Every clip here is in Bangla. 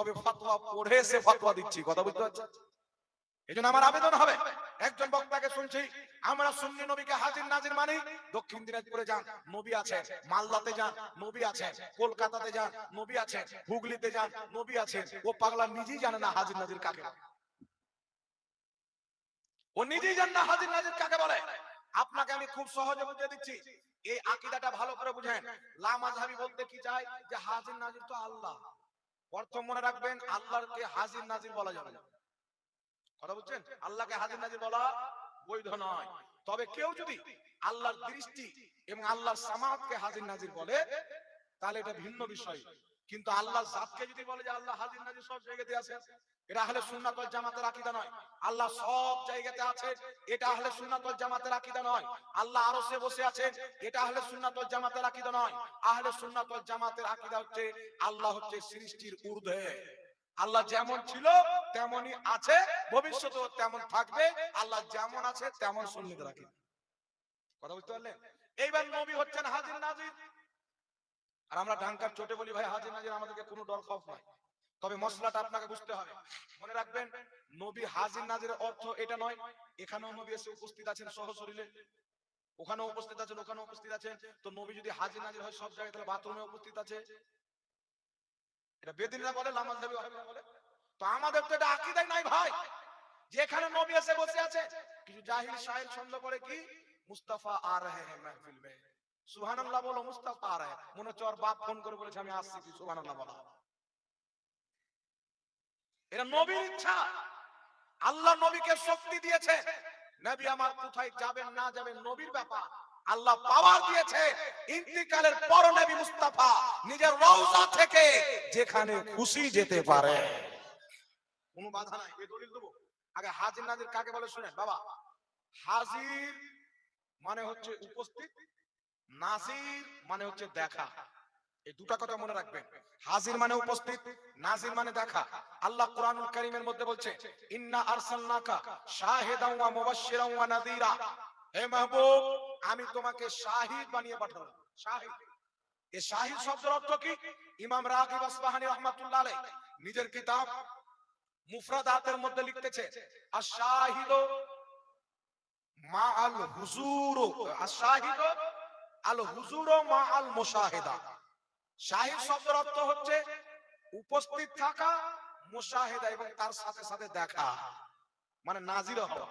তবে ফতোয়া পড়ে সে ফতোয়া দিচ্ছি, কথা বুঝতে পারছেন? এই জন্য আমার আবেদন হবে। একজন বক্তাকে শুনছি, আমরা সুন্নি নবীকে হাজির নাজির মানি। দক্ষিণ দিনাজপুরে যান, নবী আছেন মালদাতে যান, নবী আছেন কলকাতাতে যান, নবী আছেন হুগলিতে যান, নবী আছেন ও পাগলা নিজেই জানে না হাজির নাজির কাকে। ও নিজেই জানে না হাজির নাজির কাকে বলে। আপনাকে আমি খুব সহজে বুঝিয়ে দিচ্ছি। এই আকিদাটা ভালো করে বুঝেন। লা মাযহাবী বলতে কি চায়? যে হাজির নাজির তো আল্লাহ। প্রথম মনে রাখবেন, আল্লাহকে হাজির নাজির বলা যাবে না। কথা বুঝছেন? আল্লাহকে হাজির নাজির বলা বৈধ নয়। তবে কেউ যদি আল্লাহর দৃষ্টি এবং আল্লাহর সামাদকে হাজির নাজির বলে, তাহলে এটা ভিন্ন বিষয়। কিন্তু আল্লাহ জাতকে যদি বলে যে আল্লাহ হাজির নাজির সব জায়গাতে আছে এটা আহলে সুন্নাত ওয়াল জামাতের আকীদা নয়। আল্লাহ সব জায়গাতে আছে এটা আহলে সুন্নাত ওয়াল জামাতের আকীদা নয়। আল্লাহ আরশে বসে আছেন, এটা আহলে সুন্নাত ওয়াল জামাতের আকীদা নয়। আহলে সুন্নাত ওয়াল জামাতের আকীদা হচ্ছে, আল্লাহ হচ্ছে সৃষ্টির ঊর্ধ্বে। আল্লাহ যেমন ছিল, তেমনই আছে, ভবিষ্যতেও তেমন থাকবে, আল্লাহ যেমন আছে, তেমন সুন্নিত রাখে। কথা বুঝতে পারলেন? এইবার নবী হচ্ছেন হাজির নাজির। আর আমরা ঢাঙ্কার চোটে বলি, ভাই, হাজির নাজির আমাদেরকে কোনো ডর খৌফ নাই। তবে মশলাটা আপনাকে বুঝতে হবে। মনে রাখবেন, নবী হাজির নাজিরের অর্থ এটা নয়, এখানেও নবী এসে উপস্থিত আছেন সহশরীরে। ওখানেও উপস্থিত আছেন, ওখানেও উপস্থিত আছেন। তো নবী যদি হাজির নাজির হয় সব জায়গায়, তাহলে বাথরুমে উপস্থিত আছে। এটা বেদিনরা বলে লামাজ ওয়াহাবিরা বলে। তো আমাদের তো এটা আকীদাই নাই ভাই। যেখানে নবী এসে বসে আছে, কিছু জাহিল শাহিল ছন্দ করে কি? মুস্তাফা আ রহে হ্যাঁ মাহফিল মে। সুবহানাল্লাহ বলো, মুস্তাফা আ রহে মনে হচ্ছে ওর বাপ ফোন করে বলেছে, আমি আসছি। সুবহানাল্লাহ বলো। এটা নবীর ইচ্ছা। আল্লাহ নবীকে শক্তি দিয়েছে। নবী আমার কোথায় যাবেন, না যাবেন, নবীর ব্যাপার। আল্লাহ পাওয়ার দিয়েছে। ইন্তিকালের পর নবী মুস্তাফা নিজের রওজা থেকে যেখানে খুশি যেতে পারে। কোনো বাধা নাই। এ দলিল দেবো? আগে হাজির নাজির কাকে বলে শুনেন? বাবা, হাজির মানে হচ্ছে উপস্থিত, নাজির মানে হচ্ছে দেখা। এই দুটা কথা মনে রাখবেন। হাজির মানে উপস্থিত, নাজির মানে দেখা। আল্লাহ কোরআনুল কারীমের মধ্যে বলছে, ইন্না আরসালনাকা শাহিদান ওয়া মুবাশশিরান ওয়া নাযীরা হে মাহবুব, আমি তোমাকে শাহিদ বানিয়ে পাঠালাম। শাহিদ। এই শাহিদ শব্দের অর্থ কি? ইমাম রাগিব আসবাহানি রাহমাতুল্লাহ আলাইহি নিজের কিতাব মুফরাদাতের মধ্যে লিখতেছে, আশ-শাহিদ মা আল হুজুর। আশ-শাহিদ আল হুজুর মা আল মুশাহিদা। শাহিদ শব্দের অর্থ হচ্ছে, উপস্থিত থাকা মুশাহিদা এবং তার সাথে সাথে দেখা। মানে নাজির হওয়া।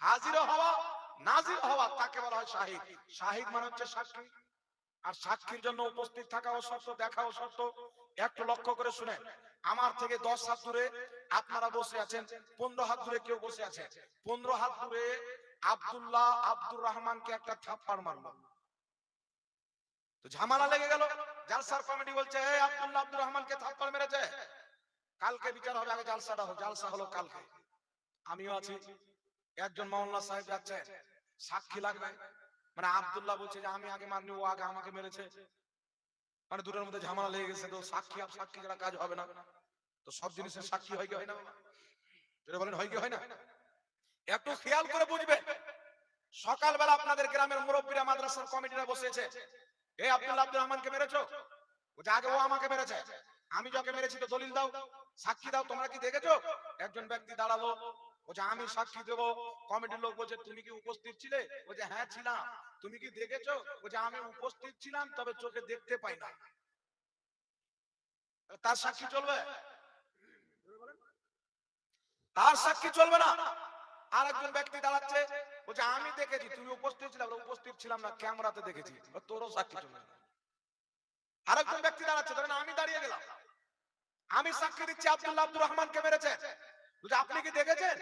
হাজির হওয়া। নাজির হওয়া তাকে বলা হয় শাহিদ। শাহিদ মানে হচ্ছে সাক্ষী। আর সাক্ষীর জন্য উপস্থিত থাকাও শর্ত দেখাও শর্ত একটু লক্ষ্য করে শুনে আমার থেকে দশ হাত দূরে আপনারা বসে আছেন পনেরো হাত দূরে কেউ বসে আছে। পনেরো হাত দূরে আব্দুল্লাহ আব্দুর রহমানকে একটা থাপ্পড় মারলো। তো ঝামেলা লেগে গেল। জালসার কমিটি বলছে আব্দুল্লাহ আব্দুর রহমানকে থাপ্পড় মেরেছে? কালকে বিচার হবে, আগে জালসাটা হোক, জালসা হলো কালকে। আমিও আছি। একজন মাওলানা সাহেব যাচ্ছে, সাক্ষী লাগবে। মানে আব্দুল্লাহ বলছে যে, আমি আগে মারনি ও আগে আমাকে মেরেছে। মানে দুটোর মধ্যে ঝামেলা লেগে গেছে, তো সাক্ষী আর সাক্ষী ছাড়া কাজ হবে না। তো সব জিনিসের সাক্ষী হয় কি হয় না? যেটা বলেন, হয় কি হয় না? একটু খেয়াল করে বুঝবে। সকালবেলা আপনাদের গ্রামের মুরব্বীরা মাদ্রাসার কমিটিরা বসেছে এই আব্দুল্লাহ, আব্দুর রহমানকে মেরেছো? বলছে, আগে ও আমাকে মেরেছে। আমি যাকে মেরেছি তো দলিল দাও, সাক্ষী দাও, তোমরা কি দেখেছ? একজন ব্যক্তি দাঁড়াল বলছে আমি সাক্ষী দেবো, কমিটির লোক বলছে, তুমি কি উপস্থিত ছিলে? বলছে হ্যাঁ ছিলাম। তুমি কি দেখেছ? বলছে আমি উপস্থিত ছিলাম, তবে চোখে দেখতে পাই না। তার সাক্ষী চলবে? তার সাক্ষী চলবে না। আর একজন ব্যক্তি দাঁড়াচ্ছে বলছে আমি দেখেছি, তুমি উপস্থিত ছিলাম উপস্থিত ছিলাম না, ক্যামেরাতে দেখেছি। তোরও সাক্ষী চলবে আরেকজন ব্যক্তি দাঁড়াচ্ছে আমি দাঁড়িয়ে গেলাম। আমি সাক্ষী দিচ্ছি আব্দুল্লাহ আব্দুর রহমানকে মেরেছে। আপনি কি দেখেছেন?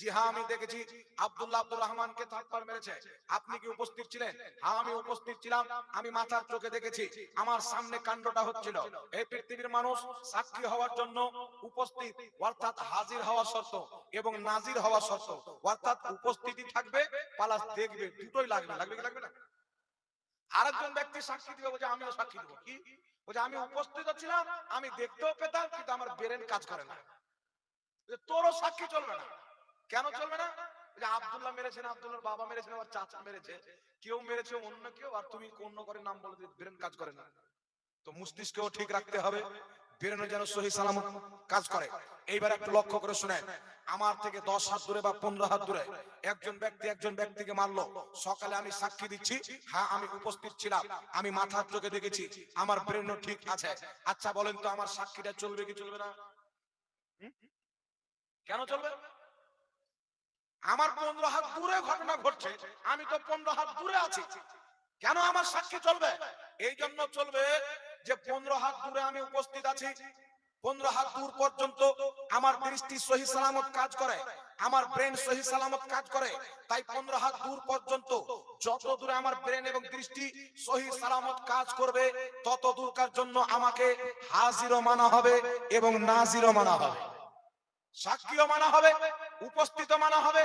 জি হ্যাঁ আমি দেখেছি। আব্দুল্লাহ আব্দুর রহমানকে থাপ্পড় মেরেছে। আপনি কি উপস্থিত ছিলেন? হ্যাঁ আমি উপস্থিত ছিলাম। আমি মাথার চোখে দেখেছি। আমার সামনে কাণ্ডটা হচ্ছিল। এই পৃথিবীর মানুষ সাক্ষী হওয়ার জন্য উপস্থিত, অর্থাৎ হাজির হওয়া শর্ত এবং নাজির হওয়া শর্ত। অর্থাৎ উপস্থিতি থাকবে পালাস দেখবে, দুটোই লাগবে। লাগবে কি লাগবে না? আরেকজন ব্যক্তি সাক্ষী দিবে, বলছে, আমিও সাক্ষী দেবো। কি? বলছে, আমি উপস্থিত ছিলাম, আমি দেখতেও পেতাম, কিন্তু আমার ব্রেন কাজ করে না। তোরও সাক্ষী চলবে না। কেন চলবে না? আব্দুল্লাহ মেরেছেন আব্দুল্লাহ বাবা মেরেছেন আবার চাচা মেরেছে। কেউ মেরেছে অন্য কেউ, আর তুমি অন্য করে নাম বলে কাজ করে না। তো মস্তিষ্কও ঠিক রাখতে হবে। বেরোনো যেন সহি সালামত কাজ করে। এইবার একটু লক্ষ্য করে শুনেন আমার থেকে দশ হাত দূরে বা পনেরো হাত দূরে একজন ব্যক্তি একজন ব্যক্তিকে মারলো। সকালে আমি সাক্ষী দিচ্ছি হ্যাঁ আমি উপস্থিত ছিলাম। আমি মাথার চোখে দেখেছি, আমার ব্রেনও ঠিক আছে। আচ্ছা বলেন তো আমার সাক্ষীটা চলবে কি চলবে না? কেন চলবে? আমার পনেরো হাত দূরে ঘটনা ঘটছে, আমি তো পনেরো হাত দূরে আছি। কেন আমার সাক্ষী চলবে? এই জন্য চলবে যে পনেরো হাত দূরে আমি উপস্থিত আছি। পনেরো হাত দূর পর্যন্ত আমার দৃষ্টি সহি সালামত কাজ করে, আমার ব্রেন সহি সালামত কাজ করে। তাই পনেরো হাত দূর পর্যন্ত যত দূরে আমার ব্রেন এবং দৃষ্টি সহি সালামত কাজ করবে, তত দূরকার জন্য আমাকে হাজিরও মানা হবে এবং নাজিরও মানা হবে। সাক্ষীও মানা হবে উপস্থিত মানা হবে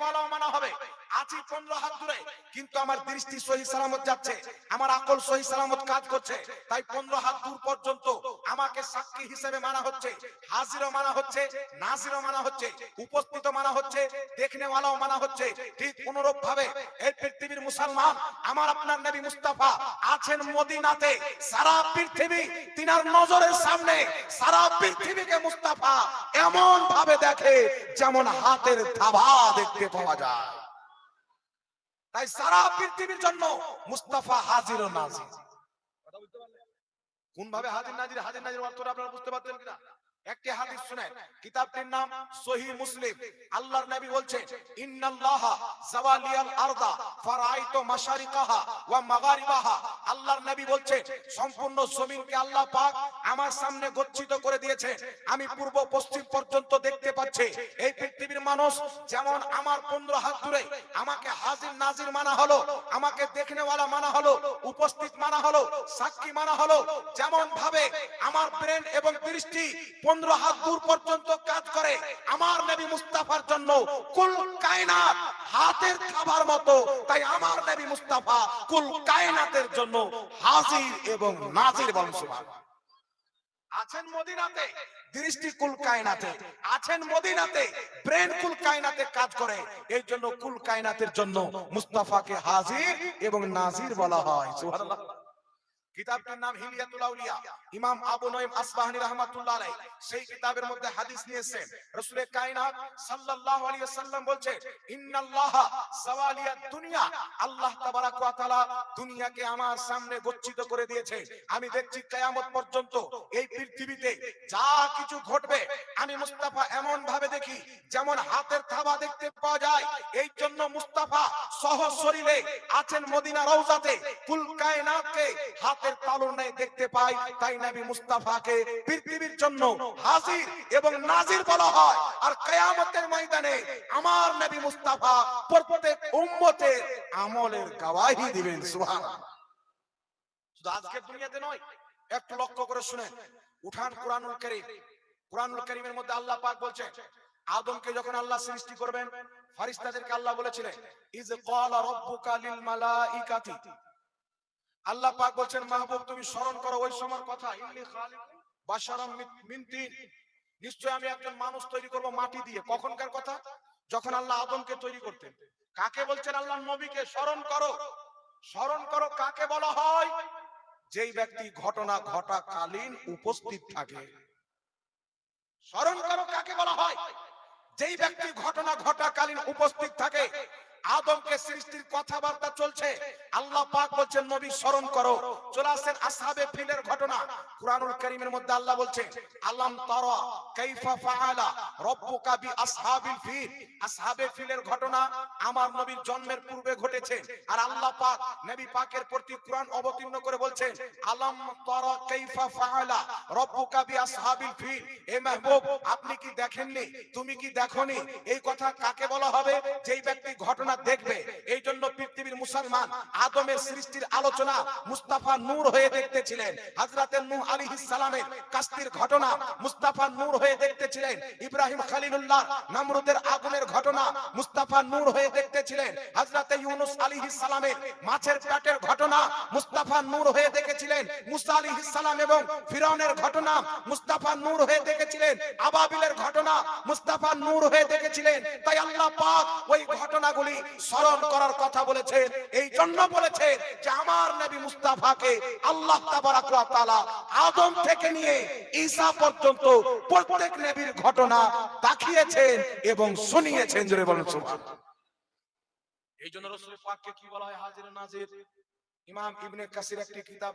ওয়ালাও মানা হবে। আছি পনেরো হাত দূরে, কিন্তু আমার দৃষ্টি সহি সালামত যাচ্ছে, আমার আকল সহি সালামত কাজ করছে, তাই পনেরো হাত দূর পর্যন্ত আমাকে সাক্ষী হিসেবে মানা হচ্ছে, হাজিরও মানা হচ্ছে, নাজিরও মানা হচ্ছে, উপস্থিত মানা হচ্ছে দেখনে ওয়ালাও মানা হচ্ছে, ঠিক অনুরূপ ভাবে এই পৃথিবীর মুসলমান, আমার আপনার নবী মুস্তাফা আছেন মদিনাতে, সারা পৃথিবী তিনার নজরের সামনে, সারা পৃথিবীকে মুস্তাফা এমন ভাবে দেখে যেমন হাতের থাবা দেখতে পাওয়া যায়। তাই সারা পৃথিবীর জন্য মুস্তাফা হাজির ও নাজির। কোন ভাবে হাজির নাজির হাজির নাজির অর্থটা আপনারা বুঝতে পারতেন কিনা? একটি হাদিস শুনেন কিতাবটির নাম সহি মুসলিম। আল্লাহর নবী বলছেন ইন্নাল্লাহা জাওয়ালিয়াল আরদা ফারাইতু মাশারিকাহা ওয়া মাগারিবাহা। আল্লাহর নবী বলছেন সম্পূর্ণ জমিনকে আল্লাহ পাক আমার সামনে গচ্ছিত করে দিয়েছে আমি পূর্ব পশ্চিম পর্যন্ত দেখতে পাচ্ছি। এই পৃথিবীর মানুষ যেমন আমার পনেরো হাত দূরে আমাকে হাজির নাজির মানা হলো আমাকে দেখনেওয়ালা মানা হলো উপস্থিত মানা হলো সাক্ষী মানা হলো। যেমন ভাবে আমার ব্রেন এবং দৃষ্টি পনেরো হাত দূর পর্যন্ত কাজ করে। আমার নবী মুস্তাফার জন্য কুল কায়নাত হাতের খাবার মতো। তাই আমার নবী মুস্তাফা কুল কায়নাতের জন্য হাজির এবং নাজির বংশমান আছেন মদিনাতে? দৃষ্টি কুল কায়নাতে। আছেন মদিনাতে? ব্রেন কুল কায়নাতে কাজ করে। এই জন্য কুল কায়নাতের জন্য মুস্তাফাকে হাজির এবং নাজির বলা হয়, সুবহানাল্লাহ। কিতাবটার নাম হিলিয়াতুল আউলিয়া। ইমাম আবু নঈম আসবাহানি রাহমাতুল্লাহ আলাইহি সেই কিতাবের মধ্যে হাদিস নিয়েছেন। রাসূল কায়নাত সাল্লাল্লাহু আলাইহি ওয়াসাল্লাম বলছেন ইন্নাল্লাহা সাওয়ালিয়াত দুনিয়া। আল্লাহ তাবারাক ওয়া তাআলা দুনিয়াকে আমার সামনে গচ্ছিত করে দিয়েছে। আমি দেখছি কিয়ামত পর্যন্ত এই পৃথিবীতে যা কিছু ঘটবে, আমি মুস্তাফা এমন ভাবে দেখি যেমন হাতের থাবা দেখতে পাওয়া যায়। এই জন্য মুস্তাফা সহ শরীরে আছেন মদিনা রওজাতে। কুল কায়নাতকে হাতের তালুর দেখতে পাই, তাই নবী মুস্তাফাকে পৃথিবীর জন্য হাজির এবং নাজির বলা হয়। আর কিয়ামতের ময়দানে আমার নবী মুস্তাফা প্রত্যেক উম্মতের আমলের গওয়াহি দিবেন, সুবহানাল্লাহ। শুধু আজকের দুনিয়াতে নয়, একটু লক্ষ্য করে উঠান মধ্যে আল্লাহ পাক আদমকে যখন আল্লাহ সৃষ্টি করবেন ফারিস্তাদেরকে আল্লাহ বলেছিলেন ইজ ক্বালা রাব্বুকা লিল আল্লাহ পাক বলছেন, মাহবুব, তুমি স্মরণ করো, ওই সময়ের কথা। ইন্নী খালিকুম বাশারাম মিন- মিন তিন নিশ্চয় আমি একজন মানুষ তৈরি করব মাটি দিয়ে, কখনকার কথা? যখন আল্লাহ আদমকে তৈরি করতেন। কাকে বলছেন আল্লাহ নবীকে? স্মরণ করো। স্মরণ করো কাকে বলা হয়? যেই ব্যক্তি ঘটনা ঘটাকালীন উপস্থিত থাকে। স্মরণ করো কাকে বলা হয়? যেই ব্যক্তি ঘটনা ঘটাকালীন উপস্থিত থাকে আদমকে সৃষ্টির কথাবার্তা চলছে। আল্লাহ পাক বলছেন, নবী, স্মরণ করো। চলে আসেন আসহাবে ফিলের ঘটনা। কুরআনুল কারীমের মধ্যে আল্লাহ বলছেন, আলাম তারা কাইফা ফাআলা রাব্বুকা বি আসহাবিল ফিল। আসহাবে ফিলের ঘটনা আমার নবীর জন্মের পূর্বে ঘটেছে। আর আল্লাহ পাক নবী পাকের প্রতি কুরআন অবতীর্ণ করে বলছেন, আলাম তারা কাইফা ফাআলা রাব্বুকা বি আসহাবিল ফিল। এ মাহবুব, আপনি কি দেখেননি? তুমি কি দেখোনি? এই কথা কাকে বলা হবে? যেই ব্যক্তি ঘটনা দেখবে। এই জন্য পৃথিবীর মুসলমান আদমের সৃষ্টির আলোচনা মুস্তাফা নূর হয়ে দেখতেছিলেন। হযরতে নূহ আলাইহিস সালামের কাস্তির ঘটনা মুস্তাফা নূর হয়ে দেখতেছিলেন। ইব্রাহিম খলিলুল্লাহ নমরুদের আগুনের ঘটনা মুস্তাফা নূর হয়ে দেখতেছিলেন। হযরতে ইউনুস আলাইহিস সালামের মাছের পেটের ঘটনা মুস্তাফা নূর হয়ে দেখেছিলেন। মুসা আলাইহিস সালাম এবং ফিরআউনের ঘটনা মুস্তাফা নূর হয়ে দেখেছিলেন। আবাবিলের ঘটনা মুস্তাফা নূর হয়ে দেখেছিলেন। তাই আল্লাহ পাক ওই ঘটনাগুলি স্মরণ করার কথা বলেছেন এই জন্য বলেছেন যে আমার নবী মুস্তাফাকে আল্লাহ তাবারাক আদম থেকে নিয়ে ঈসা পর্যন্ত প্রত্যেক নবীর ঘটনা দেখিয়েছেন এবং শুনিয়েছেন। জোরে বলেন এই জন্য রসুল পাককে কি বলা হয়? হাজির নাজির ইমাম ইবনে কাসির একটি কিতাব